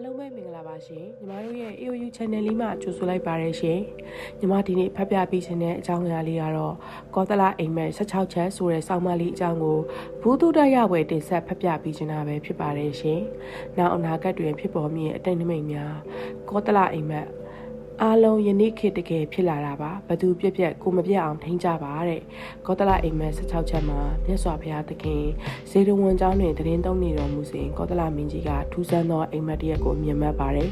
အားလုံးပဲမင်္ဂလာပါရှင်ညီမတို့ရဲ့ AOU channel လေးမှာကြိုဆိုလိုက်ပါရရှင်ညီမဒီနေ့ဖတ်ပြပေးခြင်းတဲ့အကြောင်းအရာလေးကတော့ကောသလအိမ်မက်16ချက်ဆိုတဲ့စောင်းမလေးအကြောင်းကိုဘူးတုဒရဝယ်တင်ဆက်ဖတ်ပြပေးခြင်းတာပဲဖြစ်ပါတယ်ရှင်နောက်အနာဂတ်တွင်ဖြစ်ပေါ်မည့်အတိတ်နမိတ်များကောသလအိမ်မက် အားလုံးယနေ့ခေတ်တကယ်ဖြစ်လာတာပါဘသူပြက်ပြက်ကိုမပြက်အောင်ထိန်းကြပါတဲ့ကောသလအိမ်မက်16ချက်မှာမြတ်စွာဘုရားသခင်ဇေဒဝန်ကျောင်းတွင်တရင်သုံးနေတော်မူစဉ်ကောသလမင်းကြီးကထူးဆန်းသောအိမ်မက်တစ်ရပ်ကိုမြင်မှတ်ပါတယ်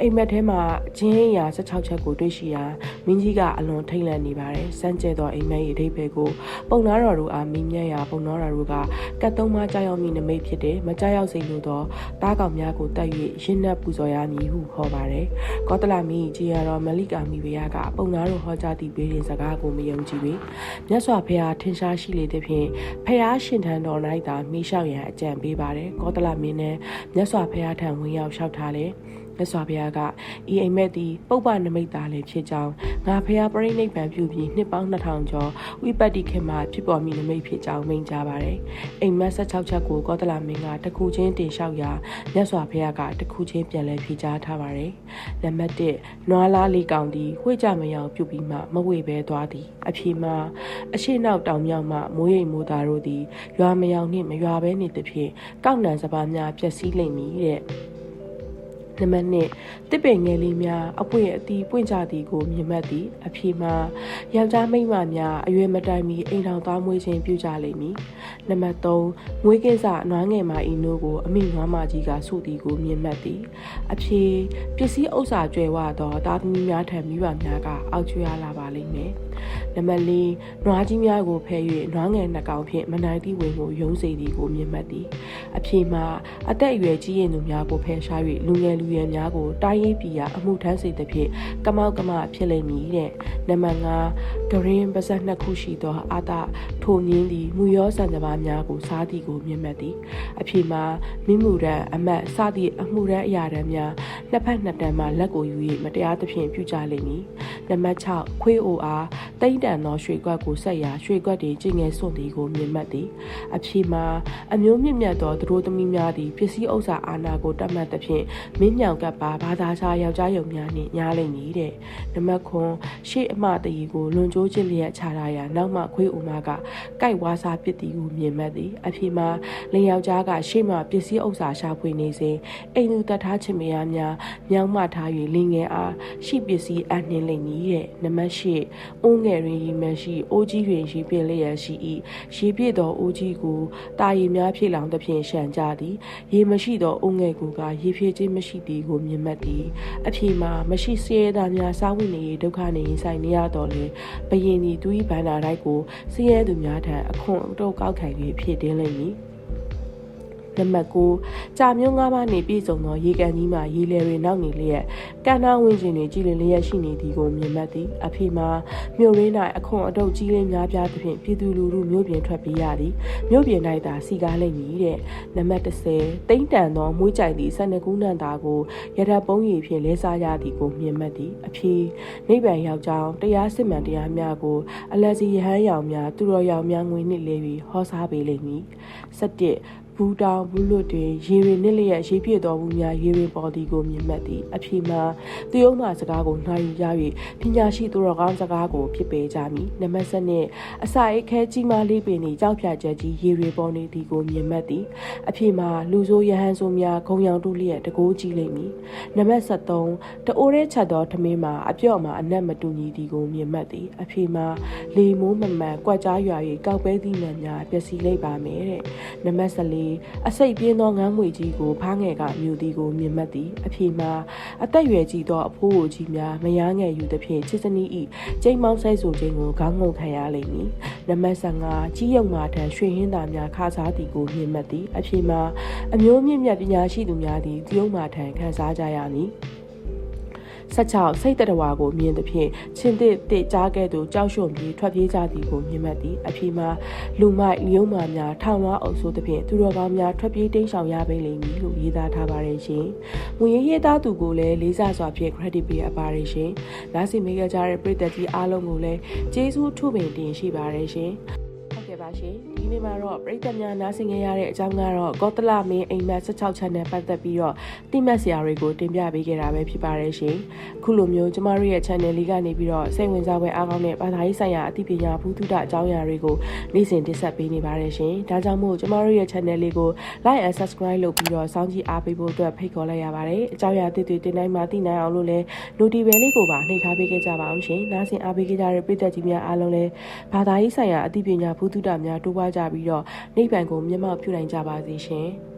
အိမ်မက်ထဲမှာအချင်းအရာ16ချက်ကိုတွေ့ရှိရာမင်းကြီးကအလွန်ထိတ်လန့်နေပါတယ်စမ်းကြဲသောအိမ်မက်ရဲ့အဓိပ္ပာယ်ကိုပုံနာတော်တို့အားမင်းမြတ်ရာပုံနာတော်တို့ကကတ်သုံးပါးကြောက်ရောက်မိနမိတ်ဖြစ်တဲ့မကြောက်ရောက်စိတ်လို့သောတားကောင်များကိုတက်၍ရင်းနှက်ပူဇော်ရမည်ဟုဟောပါတယ်ကောသလမင်းကြီးရတော်မလိကာမီဘေယကပုံနာတော်ဟောကြားသည့်ဘေးရင်စကားကိုမယုံကြည်ပေမြတ်စွာဘုရားထင်ရှားရှိလေသည်ဖြင့်ဖျားရှင်ထံတော်၌သာမိလျှောက်ရန်အကြံပေးပါတယ်ကောသလမင်းနဲ့မြတ်စွာဘုရားထံဝင်ရောက်လျှောက်ထားလေ မြတ်စွာဘုရားကဤအိမ်မက်သည်ပုပ္ပနမိတ်သားလည်းဖြစ်ကြောင်းငါဖះပြိဋိဘံပြုပြီးနှစ်ပေါင်း2000ကျော်ဝိပတ္တိခေမှာဖြစ်ပေါ်မိနမိတ်ဖြစ်ကြောင်းမိန့်ကြားပါတယ်အိမ်မက်16ချက်ကိုကောသလမင်းကတခုချင်းတင်လျှောက်ရာမြတ်စွာဘုရားကတခုချင်းပြန်လည်ဖြေကြားထားပါတယ်နံပါတ်1နွားလားလေးကောင်သည်ဝှေ့ကြမယောင်ပြုတ်ပြီးမှမဝေပဲသွားသည်အဖြေမှာအရှိနောက်တောင်မြောက်မှမိုးရိမ်မိုးသားတို့သည်ရွာမယောင်နှင့်မရွာပဲနေသဖြင့်ကောက်နံစပါးများပျက်စီးလိမ့်မည်တဲ့ နံပါတ်1တစ်ပင်ငယ်လေးများအပွင့်အတီးပွင့်ကြသည်ကိုမြင်မှတ်သည်အဖြေမှာယောက်ျားမိန်းမများအရွယ်မတိုင်မီအိမ်တော်သားမွေးခြင်းပြုကြလိမ့်မည်နံပါတ်3မွေးကင်းစအနွားငယ်မအင်းတို့ကိုအမိနွားမကြီးကဆုသည်ကိုမြင်မှတ်သည်အဖြေပစ္စည်းဥစ္စာကျွဲဝသောသားသမီးများထံမိဘများကအောက်ကျွေးရလာပါလိမ့်မယ် နံပါတ်4နွားကြီးများကိုဖဲ၍နွားငယ်နှကောင်ဖြင့်မနိုင်သည့်ဝင်ကိုယုံစေသည်ကိုမြင်မှတ်သည်အဖြေမှာအသက်အရွယ်ကြီးရင်သူများကိုဖယ်ရှား၍လူငယ်လူရွယ်များကိုတိုင်းရေးပြည်ရာအမှုထမ်းစေသဖြင့်ကမောက်ကမဖြစ်လိမ့်မည်တဲ့နံပါတ်5ဂရင်းပါဇက်နှစ်ခုရှိသောအာတာထိုမြင်းသည်မူရောဆန်တပါးများကိုစားသည်ကိုမြင်မှတ်သည်အဖြေမှာမိမှုရန်အမတ်စသည့်အမှုရန်အရာတမ်းများနှစ်ဖက်နှစ်တန်းမှလက်ကိုယူ၍မတရားသဖြင့်ပြုကြလိမ့်မည် နံပါတ်6ခွေးအိုအားတိမ့်တန်သောရွှေကွက်ကိုဆက်ရာရွှေကွက်တွေကျင်ငယ်စွန့်သည်ကိုမြင်မှတ်သည်အဖြေမှာအမျိုးမြင့်မြတ်သောသူတို့သမီးများသည်ပစ္စည်းဥစ္စာအာဏာကိုတတ်မှတ်သဖြင့်မင်းမြောင်ကပ်ပါဘာသာခြားယောက်ျားယုံများနှင့်ညားလိမ့်မည်တဲ့နံပါတ်9ရှေ့အမတရီကိုလွန်ကျိုးခြင်းလျက်ခြားရရာနောက်မှခွေးအိုမကကြိုက်ဝါစာပစ်သည်ကိုမြင်မှတ်သည်အဖြေမှာလင်ယောက်ျားကရှေ့မှပစ္စည်းဥစ္စာရှာဖွေနေစဉ်အိမ်သူတတ်ထားချင်မယားများမြောင်းမှထား၍လင်ငယ်အားရှိပစ္စည်းအနှင်းလိမ့်မည်တဲ့နံပါတ်10အိုးငယ်တွင်ရီမရှိအိုးကြီးတွင်ရီပြင်းလျက်ရှိ၏ရေပြည့်သောအိုးကြီးကိုတာရီများဖြည့်လောင်သဖြင့်ရှံကြသည်ရေမရှိသောအိုးငယ်ကိုကရေဖြည့်ခြင်းမရှိသည်ကိုမြင်မှတ်သည်အဖြေမှာမရှိစရဲသားများစားဝင်နေဒုက္ခနေဆိုင်နေရတော့လေဘယင်ဒီသူ၏ဘန္နာတိုက်ကိုစရဲသူများထံအခွန်အတော့ကောက်ခံ၍ဖြည့်တင်းလိမ့်မည် နံပါတ်9ကြာမျိုး၅ပါးနေပြည်စုံသောရေကန်ကြီးမှရေလေတွေနောက်နေလျက်ကန္နာဝင်းကျင်တွေကြည်လင်လျက်ရှိနေသည်ကိုမြင်မှတ်သည်အဖေမှာမြို့ရင်း၌အခွန်အတုပ်ကြီးလင်းများပြားသဖြင့်ပြည်သူလူထုမြို့ပြင်ထွက်ပြေးရသည်မြို့ပြင်၌သာစီကားလိမ့်မည်တဲ့နံပါတ်10တိမ့်တန်သောမွေးကြိုင်သည့်12ခုနံသားကိုရထပုံးရည်ဖြင့်လဲစားရသည်ကိုမြင်မှတ်သည်အဖေနိဗ္ဗာန်ရောက်ကြောင်းတရားစစ်မှန်တရားများကိုအလက်စီရဟန်းရောင်များသူတော်ရောင်များငွေနှင့်လဲပြီးဟောစားပေးလိမ့်မည်17 ဘူးတောင်ဘူးလွတ်တွင်ရေရင်နစ်လျက်ရေပြည့်တော်ဘူးများရေရင်ပေါ်သည်ကိုမြင်မှတ်သည်အဖြေမှာသူယုံမှစကားကိုနှာယူရ၍ပညာရှိသူတော်ကောင်းစကားကိုဖြစ်ပေကြမည်နံပါတ်7နှင့်အစာအိတ်ခဲကြီးမားလေးပင်နှင့်ကြောက်ဖြာချက်ကြီးရေရင်ပေါ်နေသည်ကိုမြင်မှတ်သည်အဖြေမှာလူဆိုးရဟန်းဆိုးများဂုံရောင်တို့လျက်တကိုးကြီးလိမ့်မည်နံပါတ်73တအိုးရဲချက်သောထမင်းမှာအပြော့မှာအနက်မတူညီသည်ကိုမြင်မှတ်သည်အဖြေမှာလေမိုးမမှန်ကြွက်ကြားရွာ၍ကောက်ပဲသည့်မှန်များပျက်စီးလိမ့်ပါမယ်တဲ့နံပါတ်14အစိတ်ပြင်းသောငန်းငွေကြီးကိုဖားငယ်ကမြူသည်ကိုမြင်မှတ်သည်အဖြေမှာအသက်ရွယ်ကြီးသောအဖိုးကိုကြီးများမယားငယ်ယူသည်ဖြင့်ချစ်စနီးဤကျိန်းမောင်းဆိုင်ဆိုခြင်းကိုခေါင်းငုံခံရလိမ့်မည်နံပါတ်15ကြီးရုံမာထံရွှေဟင်းသားများခါစားသည်ကိုမြင်မှတ်သည်အဖြေမှာအမျိုးမြင့်မြတ်ပညာရှိသူများသည်တရုတ်မာထံခန်းစားကြရမည် 16စိတ်တရဝါကိုမြင်သဖြင့်ချင်းတစ်တစ်ကြားကဲ့သို့ကြောက်ရွံ့ပြီးထွက်ပြေးကြသည်ကိုမြင်မှတ်သည်အဖြေမှာလူမိုက်လျုံမာများထောင်ဝါအုပ်ဆိုးသဖြင့်သူတော်ကောင်းများထွက်ပြေးတိမ်းရှောင်ရပေလိမ့်မည်လို့ရေးသားထားပါတယ်ရှင်။ငွေရေးရေးသားသူကိုလည်းလေးစားစွာဖြင့် credit ပေးအပ်ပါတယ်ရှင်။နားဆင်မိကြတဲ့ပရိသတ်ကြီးအားလုံးကိုလည်းကျေးဇူးထုပင်တင်ရှိပါတယ်ရှင်။ဟုတ်ကဲ့ပါရှင်ဒီ နေ့မှာတော့ပြည်သက်များနားဆင်ကြရတဲ့အကြောင်းကတော့ကောသလမင်းအိမ်မက်16ချက်နဲ့ပတ်သက်ပြီးတော့တိမတ်ဆရာတွေကိုတင်ပြပေးခဲ့တာပဲဖြစ်ပါတယ်ရှင်။ခုလိုမျိုးကျမတို့ရဲ့ channel လေးကနေပြီးတော့စိတ်ဝင်စားပွဲအားကောင်းတဲ့ဘာသာရေးဆိုင်ရာအသိပညာဘုသူတအကြောင်းအရာတွေကိုနေ့စဉ်တင်ဆက်ပေးနေပါတယ်ရှင်။ဒါကြောင့်မို့ကျမတို့ရဲ့ channel လေးကို like and subscribe လုပ်ပြီးတော့စောင့်ကြည့်အားပေးဖို့အတွက်ဖိတ်ခေါ်လိုက်ရပါတယ်။အကြောင်းအရာအသစ်တွေတင်တိုင်းမှာသိနိုင်အောင်လို့လည်း notification လေးကိုပါနှိပ်ထားပေးခဲ့ကြပါအောင်ရှင်။နားဆင်အားပေးခဲ့ကြတဲ့ပြည်သက်ကြီးများအားလုံးလည်းဘာသာရေးဆိုင်ရာအသိပညာဘုသူတများတိုးပွားကြပြီးတော့နိဗ္ဗာန်ကိုမျက်မှောက်ပြုနိုင်ကြပါစေရှင်။